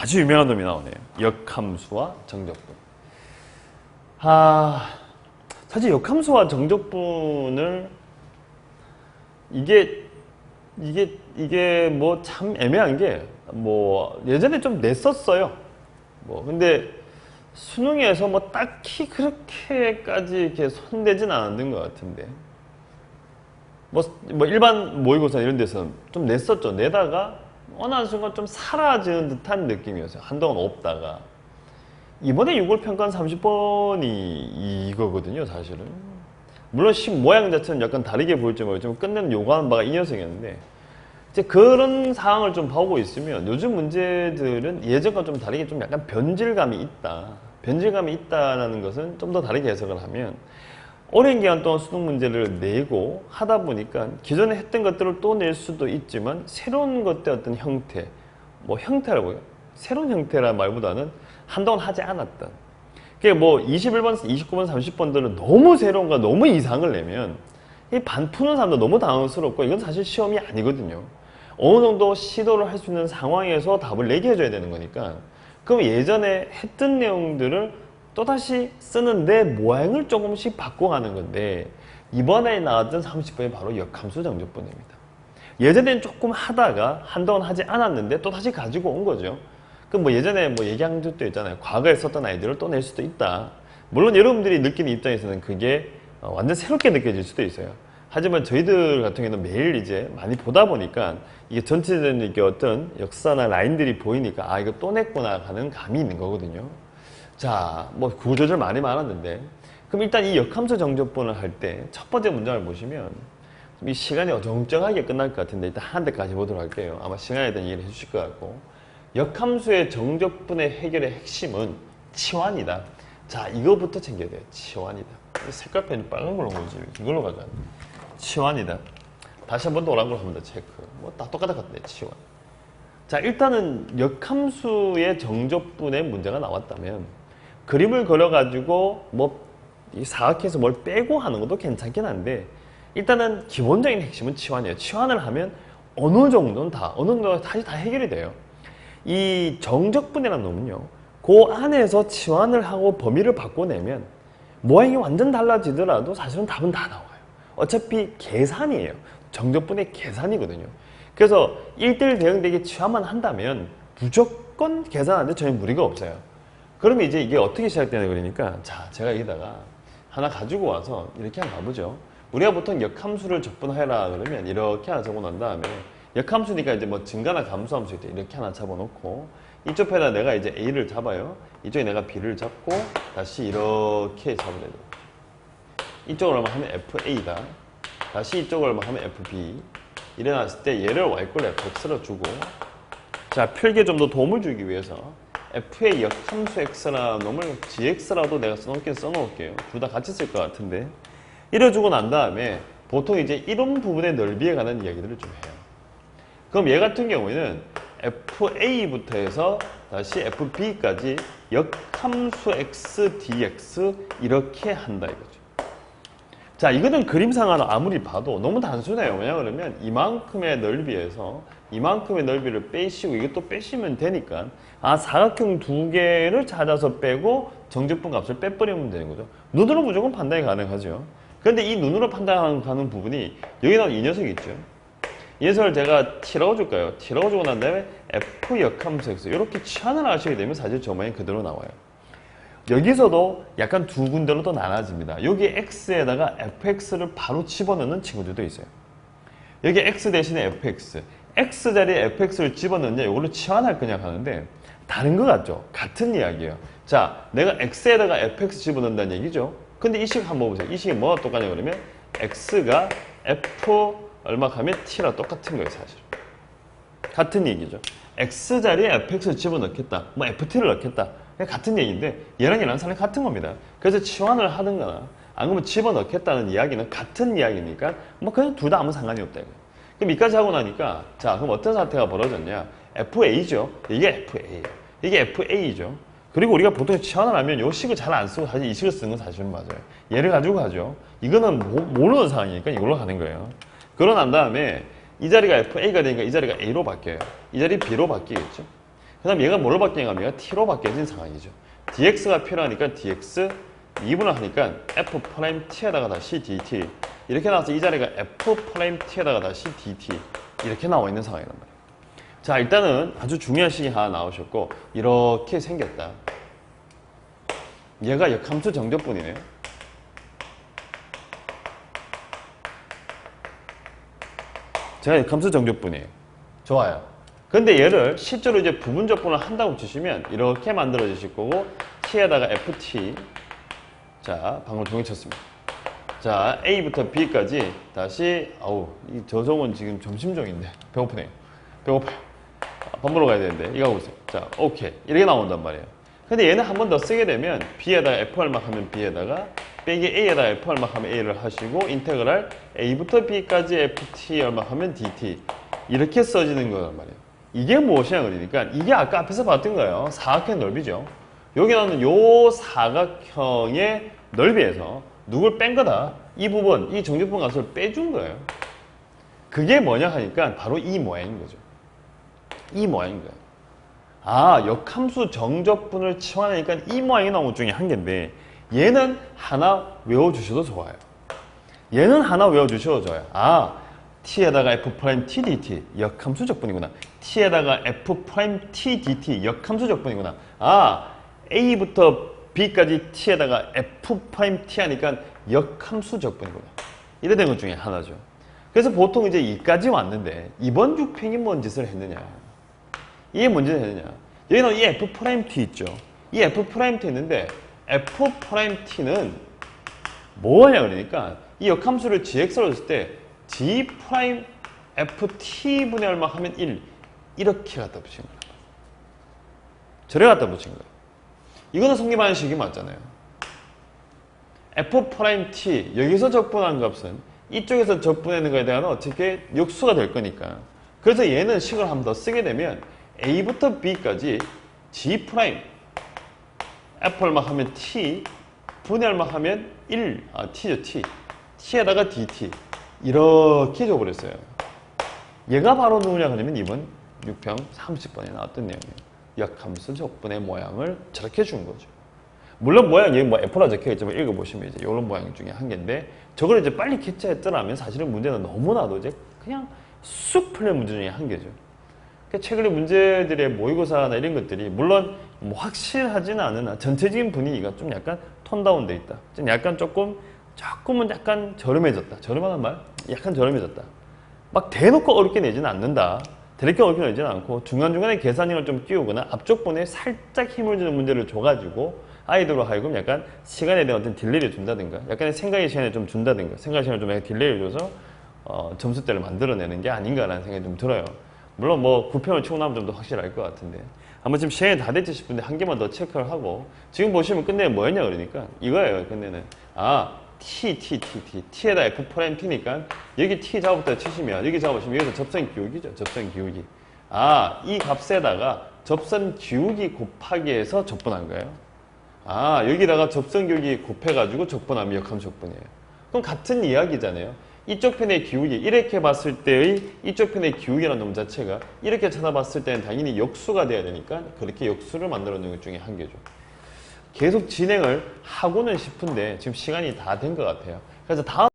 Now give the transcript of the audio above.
아주 유명한 놈이 나오네요. 역함수와 정적분. 아, 사실 역함수와 정적분을 이게 이게 이게 뭐 참 애매한 게 뭐 예전에 좀 냈었어요. 뭐 근데 수능에서 뭐 딱히 그렇게까지 이렇게 손대진 않았는 것 같은데 뭐, 뭐 일반 모의고사 이런 데서 좀 냈었죠. 내다가 어느 한 순간 좀 사라지는 듯한 느낌이었어요. 한동안 없다가 이번에 6월 평가는 30번이 이거거든요, 사실은. 물론 식 모양 자체는 약간 다르게 보일지 모르지만 끝내는 요구하는 바가 이 녀석이었는데 이제 그런 상황을 좀 보고 있으면 요즘 문제들은 예전과 좀 다르게 좀 약간 변질감이 있다. 변질감이 있다라는 것은 좀 더 다르게 해석을 하면 오랜 기간 동안 수능 문제를 내고 하다 보니까 기존에 했던 것들을 또 낼 수도 있지만 새로운 것들의 어떤 형태, 뭐 형태라고요. 새로운 형태란 말보다는 한동안 하지 않았던. 그게 뭐 21번, 29번, 30번들은 너무 새로운 거 너무 이상을 내면 이 반 푸는 사람도 너무 당황스럽고 이건 사실 시험이 아니거든요. 어느 정도 시도를 할 수 있는 상황에서 답을 내게 해줘야 되는 거니까 그럼 예전에 했던 내용들을 또다시 쓰는 내 모양을 조금씩 바꿔가는 건데 이번에 나왔던 30번이 바로 역함수 정적분입니다. 예전엔 조금 하다가 한동안 하지 않았는데 또 다시 가지고 온 거죠. 그럼 뭐 예전에 뭐 얘기한 적도 있잖아요. 과거에 썼던 아이디어를 또 낼 수도 있다. 물론 여러분들이 느끼는 입장에서는 그게 어, 완전 새롭게 느껴질 수도 있어요. 하지만 저희들 같은 경우는 매일 이제 많이 보다 보니까 이게 전체적인 어떤 역사나 라인들이 보이니까 아 이거 또 냈구나 하는 감이 있는 거거든요. 자, 뭐 구조절 많이 많았는데 그럼 일단 이 역함수 정적분을 할 때 첫 번째 문장을 보시면 이 시간이 어정쩡하게 끝날 것 같은데 일단 한 대까지 보도록 할게요. 아마 시간에 대한 이해를 해주실 것 같고 역함수의 정적분의 해결의 핵심은 치환이다. 자, 이거부터 챙겨야 돼요. 치환이다. 이 색깔 펜이 빨간 걸로 보이지 이걸로 가자. 치환이다. 다시 한번 노란 걸로 한번 더 체크. 뭐다 같네. 치환. 자, 일단은 역함수의 정적분의 문제가 나왔다면 그림을 그려가지고 뭐이 사각해서 뭘 빼고 하는 것도 괜찮긴 한데 일단은 기본적인 핵심은 치환이에요. 치환을 하면 어느 정도는 다 어느 정도 다시 다 해결이 돼요. 이 정적분이라는 놈은요. 그 안에서 치환을 하고 범위를 바꿔내면 모양이 완전 달라지더라도 사실은 답은 다 나와요. 어차피 계산이에요. 정적분의 계산이거든요. 그래서 1대1 대응되게 치환만 한다면 무조건 계산하는데 전혀 무리가 없어요. 그러면 이제 이게 어떻게 시작되냐 그러니까 자 제가 여기다가 하나 가지고 와서 이렇게 한번 가보죠. 우리가 보통 역함수를 적분하라 그러면 이렇게 하나 적어놓은 다음에 역함수니까 이제 뭐 증가나 감소함수 있대 이렇게 하나 잡아놓고 이쪽 편에다 내가 이제 A를 잡아요. 이쪽에 내가 B를 잡고 다시 이렇게 잡아야 돼요. 이쪽으로 하면 FA다. 다시 이쪽으로 하면 FB. 일어났을 때 얘를 Y꼴 FX로 주고 자 필기에 좀 더 도움을 주기 위해서 F의 역함수 X라는 놈을 GX라도 내가 써놓긴 써놓을게요. 둘 다 같이 쓸 것 같은데 이래주고 난 다음에 보통 이제 이런 부분의 넓이에 관한 이야기들을 좀 해요. 그럼 얘 같은 경우에는 FA부터 해서 다시 FB까지 역함수 X, DX 이렇게 한다 이거죠. 자, 이거는 그림상으로 아무리 봐도 너무 단순해요. 왜냐 그러면 이만큼의 넓이에서 이만큼의 넓이를 빼시고 이것도 빼시면 되니까 아 사각형 두 개를 찾아서 빼고 정적분 값을 빼버리면 되는 거죠. 눈으로 무조건 판단이 가능하죠. 그런데 이 눈으로 판단하는 부분이 여기 나온 이 녀석이 있죠. 이 녀석을 제가 T라고 줄까요? T라고 주고 난 다음에 F 역함수 X 이렇게 치환을 하시게 되면 사실 저 모양이 그대로 나와요. 여기서도 약간 두 군데로 또 나눠집니다. 여기 X에다가 FX를 바로 집어넣는 친구들도 있어요. 여기 X 대신에 FX. X 자리에 FX를 집어넣냐, 이걸로 치환할 거냐 하는데 다른 것 같죠? 같은 이야기예요. 자, 내가 X에다가 FX 집어넣는다는 얘기죠? 근데 이 식 한번 보세요. 이 식이 뭐가 똑같냐 그러면 X가 F 얼마 가면 T랑 똑같은 거예요, 사실. 같은 얘기죠. X 자리에 FX를 집어넣겠다. 뭐 FT를 넣겠다. 같은 얘기인데 얘랑 얘랑 사람이 같은 겁니다. 그래서 치환을 하든가 안 그러면 집어넣겠다는 이야기는 같은 이야기니까 뭐 그냥 둘 다 아무 상관이 없다. 그럼 이까지 하고 나니까 자 그럼 어떤 사태가 벌어졌냐? FA죠. 이게 FA. 이게 FA죠. 그리고 우리가 보통 치환을 하면 요 식을 잘 안 쓰고 사실 이 식을 쓰는 건 사실은 맞아요. 얘를 가지고 가죠. 이거는 모, 모르는 상황이니까 이걸로 가는 거예요. 그러고 난 다음에 이 자리가 FA가 되니까 이 자리가 A로 바뀌어요. 이 자리 B로 바뀌겠죠. 그 다음 얘가 뭘로 바뀌는가 하면 t로 바뀌어진 상황이죠. dx가 필요하니까 dx 2분을 하니까 f 프라임 t에다가 다시 dt 이렇게 나와서 이 자리가 f 프라임 t에다가 다시 dt 이렇게 나와 있는 상황이란 말이에요. 자 일단은 아주 중요한 식이 하나 나오셨고 이렇게 생겼다. 얘가 역함수 정적분이네요. 제가 역함수 정적분이에요. 좋아요. 근데 얘를 실제로 이제 부분 적분을 한다고 치시면 이렇게 만들어 주실 거고 t에다가 ft 자 방금 종이 쳤습니다. 자 a부터 b까지 다시 아우 이 저정은 지금 점심종인데 배고프네요. 배고파요. 아, 밥 먹으러 가야 되는데 이거 하고 있어요. 자 오케이 이렇게 나온단 말이에요. 근데 얘는 한 번 더 쓰게 되면 b에다가 f 얼마 하면 b에다가 빼기 a에다가 f 얼마 하면 a를 하시고 인테그랄 a부터 b까지 ft 얼마 하면 dt 이렇게 써지는 거란 말이에요. 이게 무엇이냐 그러니까 이게 아까 앞에서 봤던 거예요. 사각형 넓이죠. 여기 나오는 요 사각형의 넓이에서 누굴 뺀 거다. 이 부분, 이 정적분 값을 빼준 거예요. 그게 뭐냐 하니까 바로 이 모양인 거죠. 이 모양인 거예요. 아, 역함수 정적분을 치환하니까 이 모양이 나온 것 중에 한 개인데 얘는 하나 외워주셔도 좋아요. 얘는 하나 외워주셔도 좋아요. 아, t에다가 f 프라임 t dt 역함수 적분이구나. t에다가 f 프라임 t dt 역함수 적분이구나. 아, a부터 b까지 t에다가 f 프라임 t 하니까 역함수 적분이구나. 이래 된 것 중에 하나죠. 그래서 보통 이제 이까지 왔는데 이번 6팽이 뭔 짓을 했느냐. 이게 뭔 짓을 했느냐. 여기 나온 이 f 프라임 t 있죠. 이 f 프라임 t 있는데 f 프라임 t는 뭐냐 그러니까 이 역함수를 gx로 했을 때 g 프라임 ft 분의 얼마 하면 1 이렇게 갖다 붙인 거야. 저래 갖다 붙인 거야. 이거는 성립하는 식이 맞잖아요. f 프라임 t 여기서 적분한 값은 이쪽에서 적분하는 거에 대한 어떻게 역수가 될 거니까. 그래서 얘는 식을 한 번 더 쓰게 되면 a부터 b까지 g 프라임 f 얼마 하면 t 분의 얼마 하면 1, 아 t죠 t t에다가 dt 이렇게 줘버렸어요. 얘가 바로 누구냐 그러면 이번 6평 30번에 나왔던 내용이에요. 역함수 적분의 모양을 저렇게 준 거죠. 물론 모양이 뭐 F라 적혀 있지만 읽어보시면 이제 이런 모양 중에 한 개인데 저걸 이제 빨리 캐치했더라면 사실은 문제는 너무나도 이제 그냥 쑥 풀린 문제 중에 한 개죠. 그러니까 최근에 문제들의 모의고사나 이런 것들이 물론 뭐 확실하지는 않으나 전체적인 분위기가 좀 약간 톤 다운돼 있다. 좀 약간 조금 조금은 약간 저렴해졌다. 저렴하단 말? 약간 저렴해졌다. 막 대놓고 어렵게 내지는 않는다. 대놓고 어렵게 내지는 않고 중간중간에 계산형을 좀 끼우거나 앞쪽 분에 살짝 힘을 주는 문제를 줘가지고 아이들로 하여금 약간 시간에 대한 어떤 딜레이를 준다든가 약간의 생각의 시간을 좀 준다든가 생각 시간을 좀 딜레이를 줘서 어, 점수대를 만들어내는 게 아닌가라는 생각이 좀 들어요. 물론 뭐 9편을 치고 나면 좀 더 확실할 것 같은데 아마 지금 시간이 다 됐지 싶은데 한 개만 더 체크를 하고 지금 보시면 끝내는 뭐였냐 그러니까 이거예요 끝내는 아 t t t t. T에다 f 프라임 t니까 여기 t 작업부터 치시면 여기 잡으시면 여기서 접선 기울기죠. 접선 기울기. 아 이 값에다가 접선 기울기 곱하기 해서 적분한 거예요. 아 여기다가 접선 기울기 곱해가지고 적분하면 역함 적분이에요. 그럼 같은 이야기잖아요. 이쪽 편의 기울기 이렇게 봤을 때의 이쪽 편의 기울기라는 놈 자체가 이렇게 찾아봤을 때는 당연히 역수가 돼야 되니까 그렇게 역수를 만들어 놓은 것 중에 한 개죠 계속 진행을 하고는 싶은데 지금 시간이 다 된 것 같아요. 그래서 다음